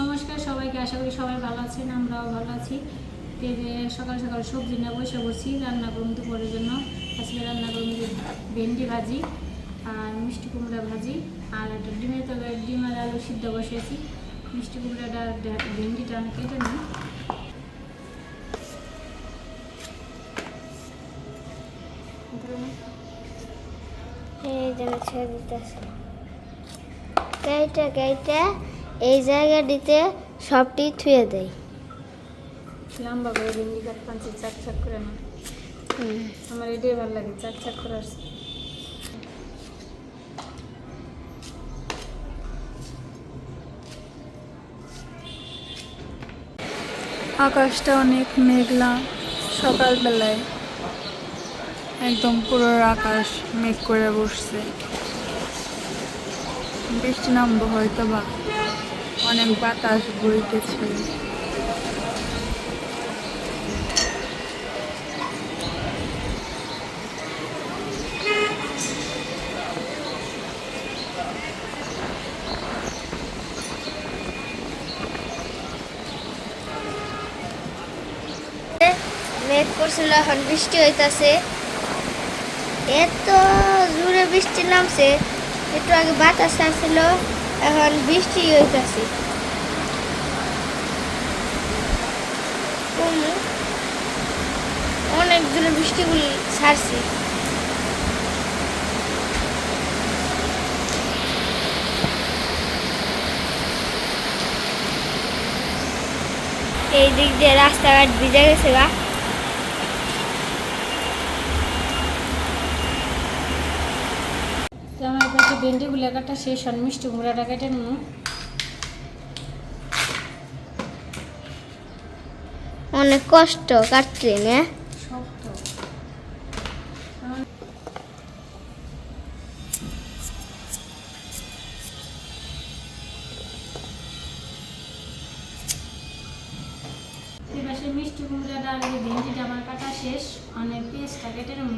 নমস্কার সবাইকে, আশা করি সবাই ভালো আছেন, আমরাও ভালো আছি। এই সকাল সকাল সবজি নিয়ে বসে বসি রান্না করুন দুপুরের জন্য। আজকে রান্না করুন ভেন্ডি ভাজি আর মিষ্টি কুমড়া ভাজি আর একটা ডিমের তরকারি, ডিম আর আলু সিদ্ধ বসেছি মিষ্টি কুমড়াটা ভেন্ডিটা আমি কেটে নিই। এই যেন ছেড়ে দিতেছে। গাইটা গাইটা। এই জায়গাটিতে সবটি থুয়ে দেয়। লম্বা করে ভেন্ডি কাট পাঞ্চি চাক চাক করে না। আমার এটাই ভালো লাগে চাক চাক করে আসছে আকাশটা অনেক মেঘলা সকালবেলায়। একদম পুরো আকাশ মেঘ করে বসছে। বৃষ্টি নামবো হয়তো বা অনেক বাতাস বইতেছে। মেঘ করছিল, এখন বৃষ্টি হইতাছে। এত জোরে বৃষ্টি নামছে, একটু আগে বাতাস আসছিল এখন বৃষ্টি হইতাছে কমু। বৃষ্টিগুলি ছাড়ছে। এই দিক দিয়ে রাস্তাঘাট ভিজে গেছে গা। তো আমার কাছে ভেন্ডিগুলো কাটা শেষ মিষ্টি কুমড়াটা কেটে নেব অনেক কষ্ট কাটতে না সেই মিষ্টি আর এই ভেন্ডিটা আমার কাটা শেষ। অনেক পেস্টটা কেটে নেব।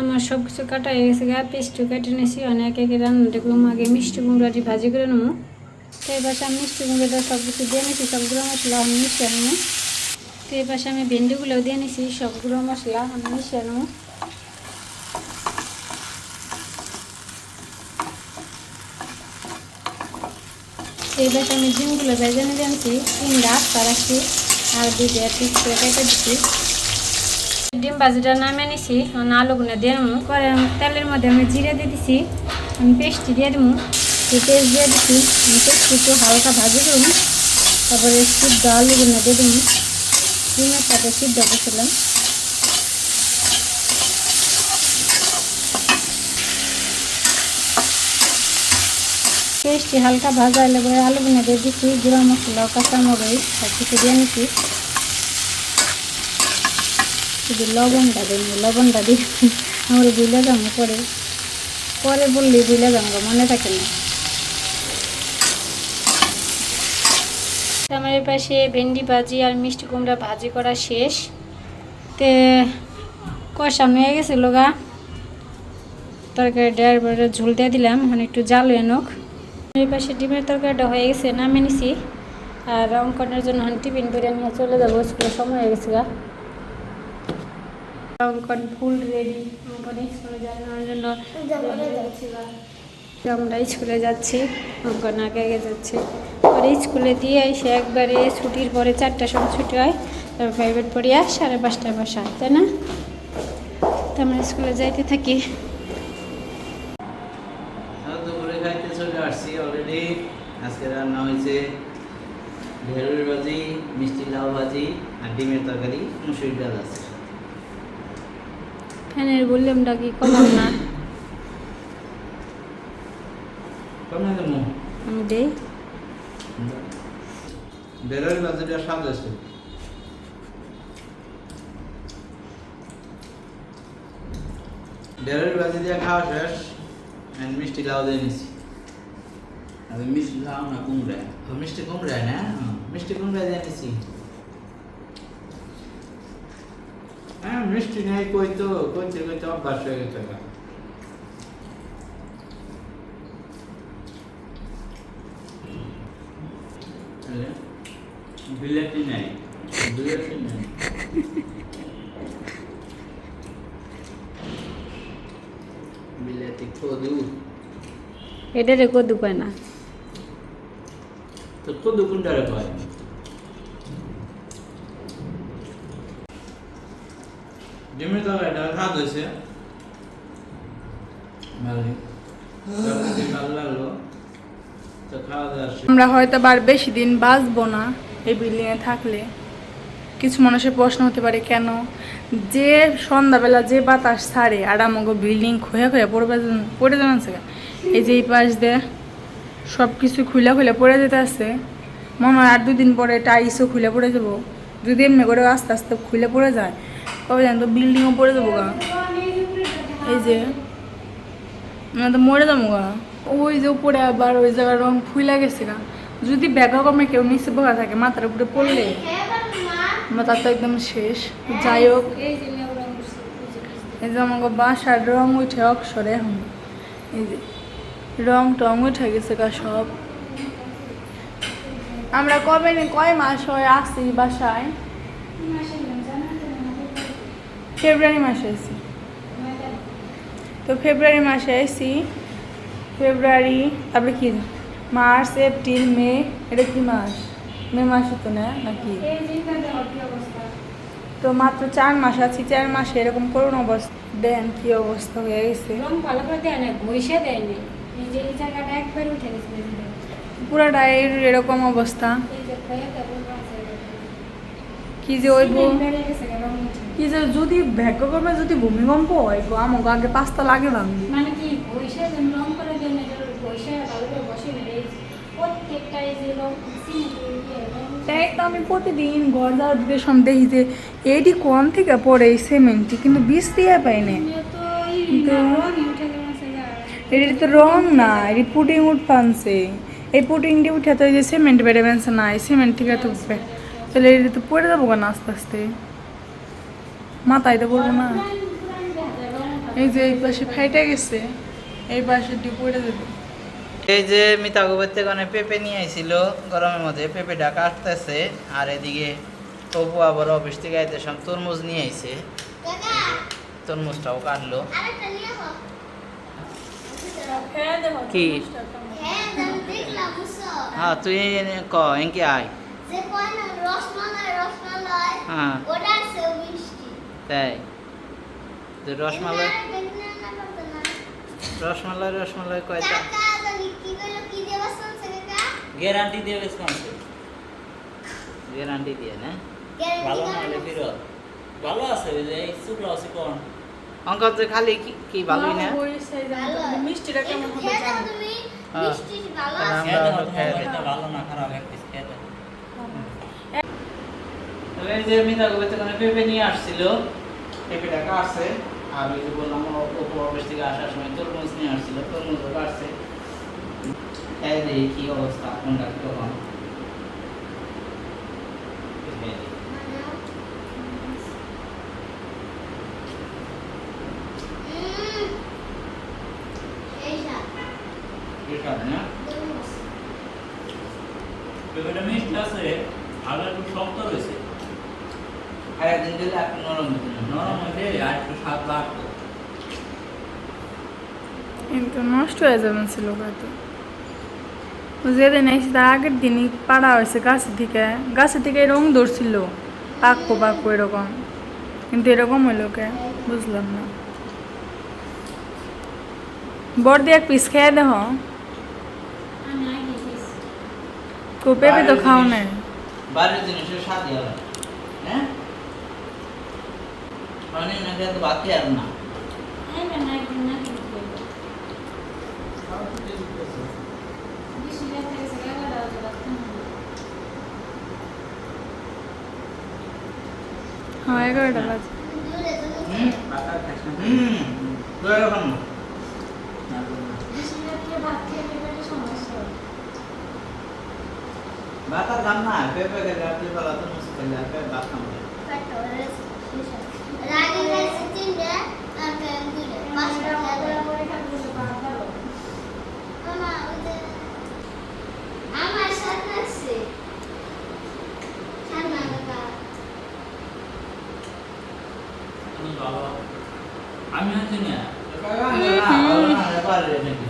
আমার সব কিছু কাটা হয়ে গেছে গা, পেস্টও কেটে নিয়েছি। অনেক একে রান্না দেখলাম, আগে মিষ্টি কুমড়াটি ভাজি করে নেব। তো এই পাশে আমি মিষ্টি কুমড়োটা সব কিছু দিয়ে নিয়েছি সবগুলো মশলা আমি মিশিয়ে নেব। তো এই পাশে আমি ভেন্ডিগুলোও দিয়ে নিয়েছি সবগুলো মশলা আমি মিশিয়ে নেব। তো আমি ডিমগুলো ভেজে নিয়ে আনছি তিনটা আটটা রাখছি আর দুইটা পিস করে কেটে দিচ্ছি ডিম ভাজিটা নামিয়ে নিছি আলুগুলো দিয়ে নেব করে তেলের মধ্যে আমি জিরে দিয়ে দিছি, আমি পেস্টটি দিয়ে দেবো পেস্ট দিয়ে দিচ্ছি পেস্ট একটু হালকা ভাজি করব তারপরে সিদ্ধ আলুগুলো দিয়ে দেবো ডিমের সাথে সিদ্ধ করছিলাম। পেস্টটি হালকা ভাজা এলে পরে আলুগুলো দিয়ে দিচ্ছি গুঁড়া মশলা কাঁচামরিচ সব কিছু দিয়ে নিচ্ছি শুধু লবণটা দিই লবণটা দিই আমরা বুঝলে যাব পরে। পরে বললি বুঝলে যাব, মনে থাকে না। আমার পাশে ভেন্ডি ভাজি আর মিষ্টি কুমড়া ভাজি করা শেষ। তে কষানো হয়ে গেছে লোগা। তরকারি ড্রাইভারে ঝোল দিয়ে দিলাম মানে একটু জাল এনক এই পাশে ডিমের তরকারিটা হয়ে গেছে, নামিয়ে নিছি। আর অঙ্কনের জন্য টিফিন করে নিয়ে চলে যাব স্কুলের সময় হয়ে গেছে গা। অঙ্কন ফুল রেডি অঙ্কন স্কুলে যাওয়ার জন্য আমরা স্কুলে যাচ্ছি অঙ্কন আগে আগে যাচ্ছে। পরে স্কুলে দিয়ে এসে একবারে ছুটির পরে চারটার সময় ছুটি হয়, তারপর প্রাইভেট পড়িয়া সাড়ে পাঁচটায় বসা তাই না? তো আমরা স্কুলে যাইতে থাকি আমরা দুপুরে খাইতে চলে আসছি অলরেডি আজকে রান্না হয়েছে ঢেঁড়ুর ভাজি মিষ্টি লাউ ভাজি আর ডিমের তরকারি মুসুরি ডাল আছে। ফ্যানের ভলিউমটা কি কমাম না। কমে দেবো আমি দেই। ঢেঁড়ুর ভাজিটা স্বাদ আছে ঢেঁড়ুর ভাজি দিয়ে খাওয়া শেষ মিষ্টি লাউ দিয়ে নিছি আমি মিষ্টি খাও না কুমড়া। মিষ্টি কুমড়া না? মিষ্টি কুমড়া জানিছি হ্যাঁ মিষ্টি নেই কই তো কইতে কইতে অভ্যাস হয়ে গেছে না বিলাতি নাই। বিলাতি নাই। বিলাতি কদু। এটা রে কদু কয় না? তো কদু কোনটারে কয় ডিমের তরকারিটা খাওয়া হয়েছে। আমরা হয়তো আর বেশি দিন বাঁচবো না এই বিল্ডিংয়ে থাকলে। কিছু মানুষের প্রশ্ন হতে পারে কেন? যে সন্ধ্যাবেলা যে বাতাস ছাড়ে আর আমাকে বিল্ডিং খুঁয়ে খুঁয়ে পড়বে পড়ে যাবেন এই যে এই পাশ দিয়ে সব কিছু খুলে খুলে পড়ে যেতে আছে। মনে হয় আর দুদিন পরে টাইসও খুলে পড়ে যাব। যদি এমনি করে আস্তে আস্তে খুলে পড়ে যায় কবে জান বিল্ডিংও পড়ে যাব গা। এই যে তো মরে যাব গা। ওই যে উপরে আবার ওই জায়গার রং ফুইলা গেছে গা। যদি ব্যাগা কমে কেউ নিচে বসা থাকে, মাথার উপরে পড়লে মাথা তো একদম শেষ। যাই হোক, এই যে আমাকে বাসার রং উঠে অক্ষরে এখন। এই যে। রং টং উঠে গেছে গা সব। আমরা কবে কয় মাস হয় আসি বাসায়? ফেব্রুয়ারি মাসে আসি তো ফেব্রুয়ারি মাসে আসি ফেব্রুয়ারি, তারপরে কি? মার্চ, এপ্রিল, মে, এটা কি মাস? মে মাসে তো না, নাকি? কি তো মাত্র চার মাস আছি, চার মাসে এরকম করুন অবস্থা, দেন কি অবস্থা হয়ে গেছে। ভালো করে দেয় না ঘষে দেয় পুরাটা এর- এরকম অবস্থা। কি যে ওই। কি যে যদি ভাগ্যক্রমে যদি ভূমিকম্প হয় গো আমাকে আগে পাঁচটা লাগে ভাঙবি মানে কি ঘষে রং করে দেন না ভালো করে বসে না প্রত্যেকটা এই যে রং সিমেন্ট রং তাই তো আমি প্রতিদিন ঘর যাওয়ার সব দেখি যে এইটি কোন থেকে পড়ে এই সিমেন্টটি কিন্তু বীজ দিয়ে পাই না। তো এই রং উঠে গেছে গা। এটি তো রং না এটি পুটিং উঠ পানছে এই পুটিংটি উঠে তো এই যে সিমেন্ট বেড়ে বেঁচে না এই সিমেন্ট ঠিক আছে উঠবে তাহলে এটি তো পড়ে যাব কেন আস্তে আস্তে? মাথায় তো পড়ব না। এই যে এই পাশে ফাইটে গেছে এই পাশে ডি পড়ে যাবে। এই যে মিতা গোবর মানে পেঁপে নিয়ে আইছিল গরমের মধ্যে পেঁপেটা কাটতেছে আর এদিকে তবু আবার অফিস থেকে আইতে সব তরমুজ নিয়ে আইছে। তরমুজটাও কাটলো। কি? হ্যাঁ। তুই ক এনকে আয়। হ্যাঁ। তাই? তো রসমালাই রসমালাই রসমালাই কয়টা? গ্যারান্টি দিয়ে বেসমানছে গ্যারান্টি দিয়ে না? ভালো না হলে ফিরত ভালো আছে এই শুক্লা আছে কোন? অঙ্ক তো খালি কি কি ভালোই না? মিষ্টিটা কেমন হবে ভালো না খারাপ এই যে মিতা পেঁপে নিয়ে আসছিল। পেঁপেটা কাটছে। আর ওই যে বললাম অফিস থেকে আসার সময় তরমুজ নিয়ে আসছিল। তরমুজও কাটছে। এই দেখি কি অবস্থা কোনটা কখন খেয়ে দেখি। কি না? পেঁপেটা মিষ্টি আছে একটু শক্ত রয়েছে। আর একদিন দিলে একটু নরম হতো নরম হয়েছে আর একটু স্বাদ লাগতো কিন্তু নষ্ট হয়ে যাবেন ছিল হয়তো যেদিন এসে তার আগের দিনই পাড়া হয়েছে গাছের থেকে গাছের থেকে রং ধরছিল পাকবো পাকবো এরকম। কিন্তু এরকম হইল কে? বুঝলাম না। বড়দি এক পিস খেয়ে গেছি। কো পেঁপে তো খাও না বাইরের জিনিসের স্বাদই আলাদা হ্যাঁ মানে না খেলে তো বাকি আর না হয়ে এগারোটা বাজে, রাত খাব বাতা দাম না পেঁপে গেলে আপনি বলা তো মুসে গেলে আর কেন দিলে পাঁচটা করে আমি হচ্ছে না বাবা না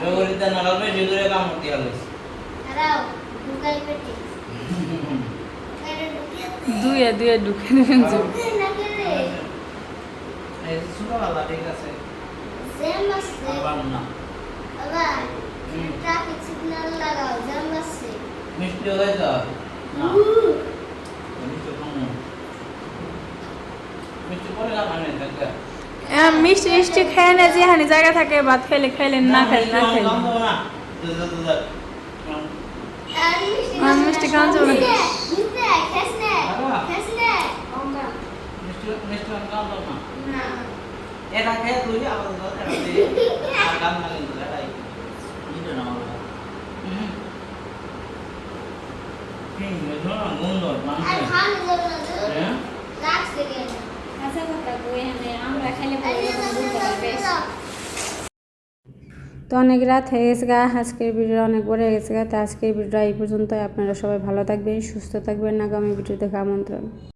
ব্যবহৃত না লাগবে যেগুলো কাম করতে হবে দুয়ে দুয়ে ঢুকে নেবেন যে। দে না করে এই ছোটো ভালো ঠিক আছে। জ্যাম না। বাবা ট্রাফিক সিগন্যাল লাগাও জ্যাম আছে। মিষ্টি হয়ে যাও না। মিষ্টি না। মিষ্টি পরে মিষ্টি মিষ্টি খেয়ে না যেখানে জায়গা থাকে ভাত খাইলে খাইলেন না খাইলে না খাইলে মিষ্টি খাওয়া যাবে না। তো অনেক রাত হয়ে গেছে গা, আজকের ভিডিও অনেক বড় হয়ে গেছে গা, তো আজকের ভিডিও এই পর্যন্ত আপনারা সবাই ভালো থাকবেন, সুস্থ থাকবেন। আগামী ভিডিও দেখা আমন্ত্রণ।